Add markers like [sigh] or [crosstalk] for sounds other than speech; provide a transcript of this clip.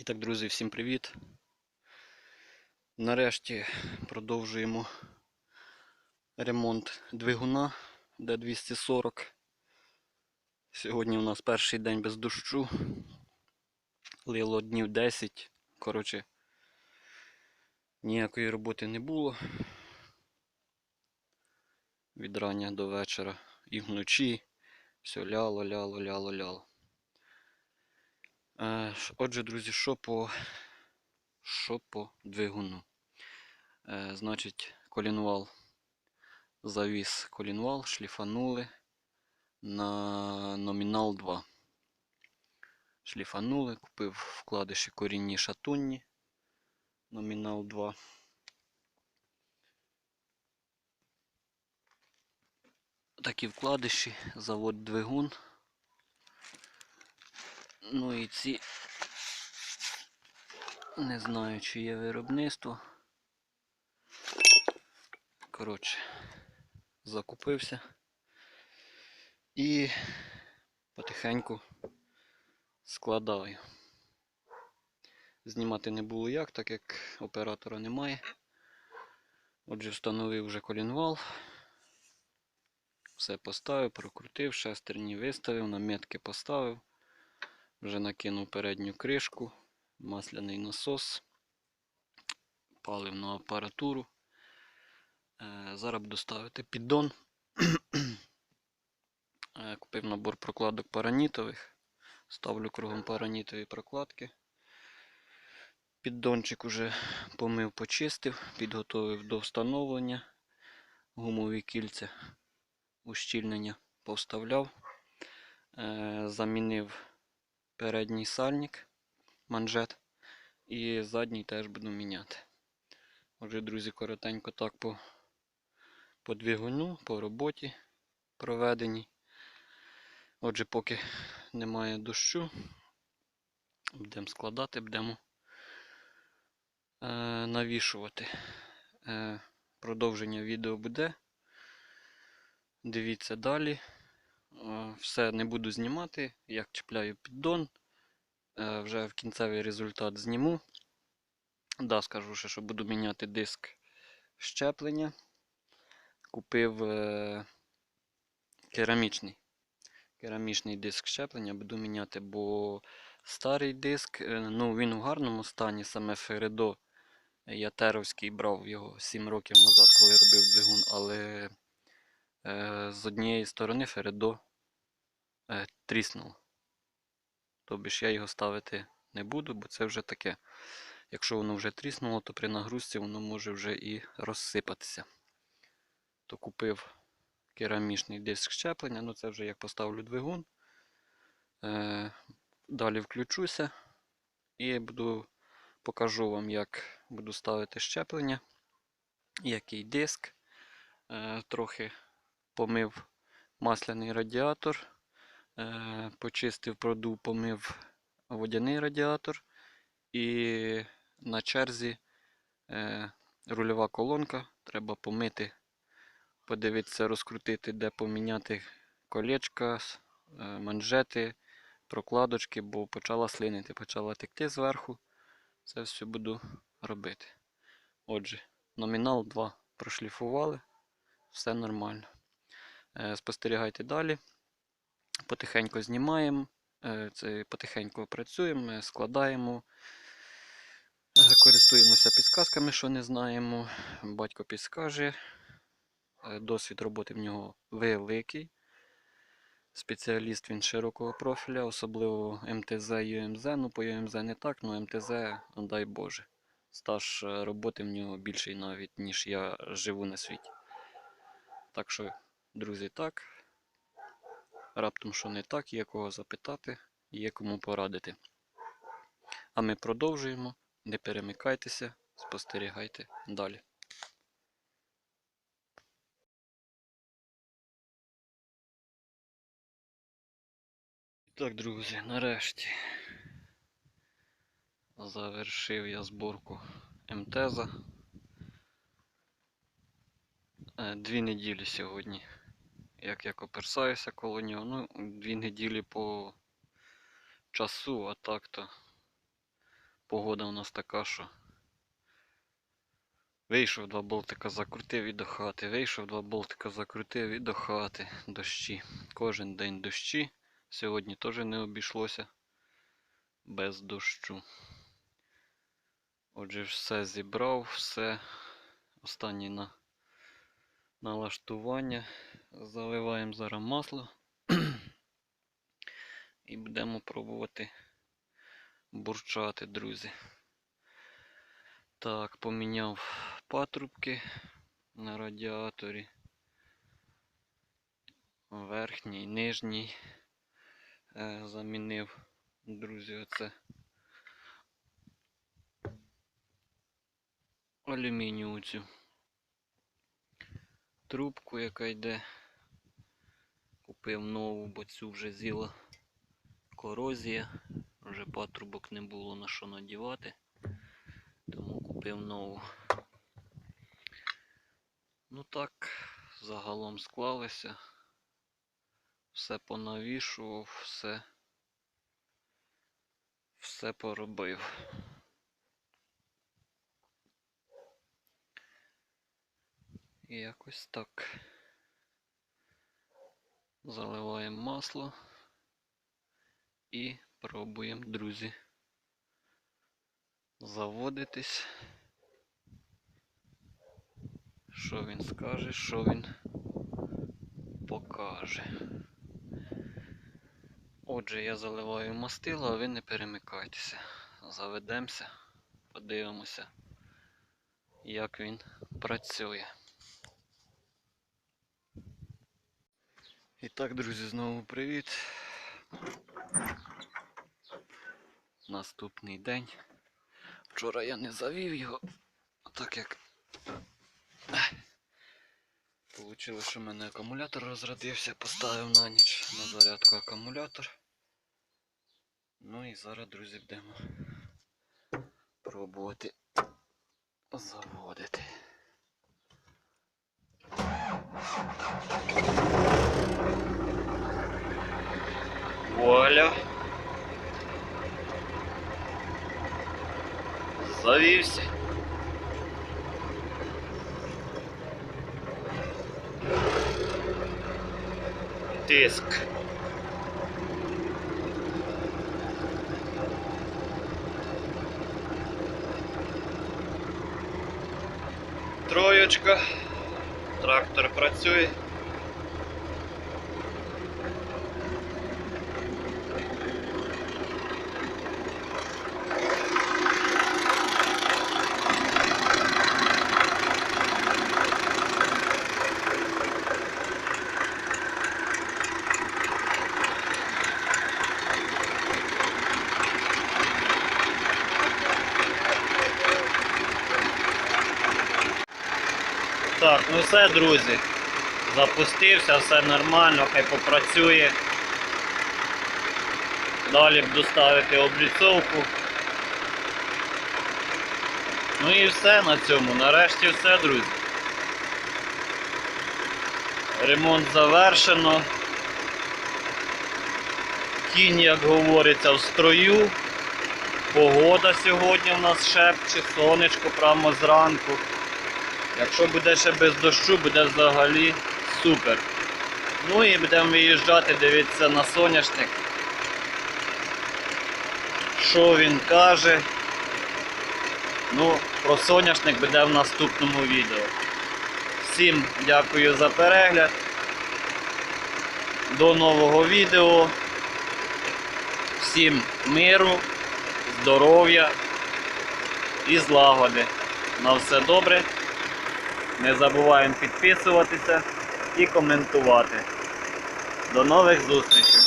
І так, друзі, всім привіт. Нарешті продовжуємо ремонт двигуна D240. Сьогодні у нас перший день без дощу. Лило днів 10. Коротше, ніякої роботи не було. Від рання до вечора і вночі. Все ляло, ляло, ляло, ляло. Е, Отже, друзі, що по, що по двигуну? Е, значить, колінвал завіз колінвал, шліфанули на номінал 2. Шліфанули, купив вкладиші корінні шатунні. Номінал 2. Такі вкладиші, завод двигун. Ну і ці не знаю, чи є виробництво. Коротше, закупився і потихеньку складаю. Знімати не було як, так як оператора немає. Отже, встановив вже колінвал. Все поставив, прокрутив, шестерні виставив, наметки поставив. Вже накинув передню кришку, масляний насос, паливну апаратуру. Е, Зараз буду ставити піддон. [clears throat] Е, Купив набор прокладок паранітових. Ставлю кругом паранітові прокладки. Піддончик уже помив, почистив, підготовив до встановлення. Гумові кільця ущільнення повставляв. Е, Замінив передній сальник, манжет. І задній теж буду міняти. Отже, друзі, коротенько так по, по двигуну, по роботі проведеній. Отже, поки немає дощу, будемо складати, будемо е, навішувати. Е, продовження відео буде. Дивіться далі. Все не буду знімати, як чіпляю піддон. Е, Вже в кінцевий результат зніму. Да, скажу ще, що буду міняти диск щеплення. Купив е, керамічний. Керамічний диск щеплення буду міняти, бо старий диск, е, ну він в гарному стані, саме Фередо. Я теровський брав його 7 років назад, коли робив двигун, але е, з однієї сторони Фередо е, тріснуло. Тобі ж я його ставити не буду, бо це вже таке. Якщо воно вже тріснуло, то при нагрузці воно може вже і розсипатися. То купив керамічний диск щеплення, ну це вже як поставлю двигун. Е, далі включуся і буду покажу вам, як буду ставити щеплення, який диск. Е, трохи помив масляний радіатор. Е, почистив, продув, помив водяний радіатор. І на черзі е, рульова колонка. Треба помити, подивитися, розкрутити, де поміняти колечка, е, манжети, прокладочки, бо почала слинити, почала текти зверху. Це все буду робити. Отже, номінал 2 прошліфували, все нормально. Спостерігайте далі. Потихеньку знімаємо, е, це потихеньку працюємо, е, складаємо. Е, Користуємося підсказками, що не знаємо. Батько підскаже. Досвід роботи в нього великий. Спеціаліст він широкого профіля, особливо МТЗ і ЮМЗ. Ну, по ЮМЗ не так, але МТЗ, ну, дай Боже. Стаж роботи в нього більший навіть, ніж я живу на світі. Так що, друзі, так. Раптом, що не так, є кого запитати, є кому порадити. А ми продовжуємо. Не перемикайтеся, спостерігайте далі. Так, друзі, нарешті завершив я зборку МТЗа. Е, Дві неділі сьогодні, як я коперсаюся коло нього. Ну, дві неділі по часу, а так то погода у нас така, що вийшов два болтика, закрутив і до хати. Вийшов два болтика, закрутив і до хати. Дощі. Кожен день дощі. Сьогодні теж не обійшлося без дощу. Отже, все зібрав, все. Останнє на налаштування. Заливаємо зараз масло. [clears throat] І будемо пробувати бурчати, друзі. Так, поміняв патрубки на радіаторі. Верхній, нижній. Е, замінив, друзі, оце алюмінієву цю трубку, яка йде. Купив нову, бо цю вже з'їла корозія. Вже патрубок не було на що надівати. Тому купив нову. Ну так, загалом склалося. Все понавішував, все. Все поробив. І якось так. Заливаємо масло і пробуємо, друзі, заводитись. Що він скаже, що він покаже. Отже, я заливаю мастило, а ви не перемикайтеся. Заведемося, подивимося, як він працює. І так, друзі, знову привіт. Наступний день. Вчора я не завів його, так як Получилось, що в мене акумулятор розрядився, поставив на ніч на зарядку акумулятор. Ну і зараз, друзі, будемо пробувати заводити. Вуаля. Завівся. Тиск. Троєчка. Трактор працює. Так, ну все, друзі. Запустився, все нормально, хай попрацює. Далі буду ставити обліцовку. Ну і все на цьому. Нарешті все, друзі. Ремонт завершено. Кінь, як говориться, в строю. Погода сьогодні у нас шепче, сонечко прямо зранку. Якщо буде ще без дощу, буде взагалі супер. Ну і будемо виїжджати, дивитися на соняшник. Що він каже. Ну, про соняшник буде в наступному відео. Всім дякую за перегляд. До нового відео. Всім миру, здоров'я і злагоди. На все добре. Не забуваємо підписуватися і коментувати. До нових зустрічей!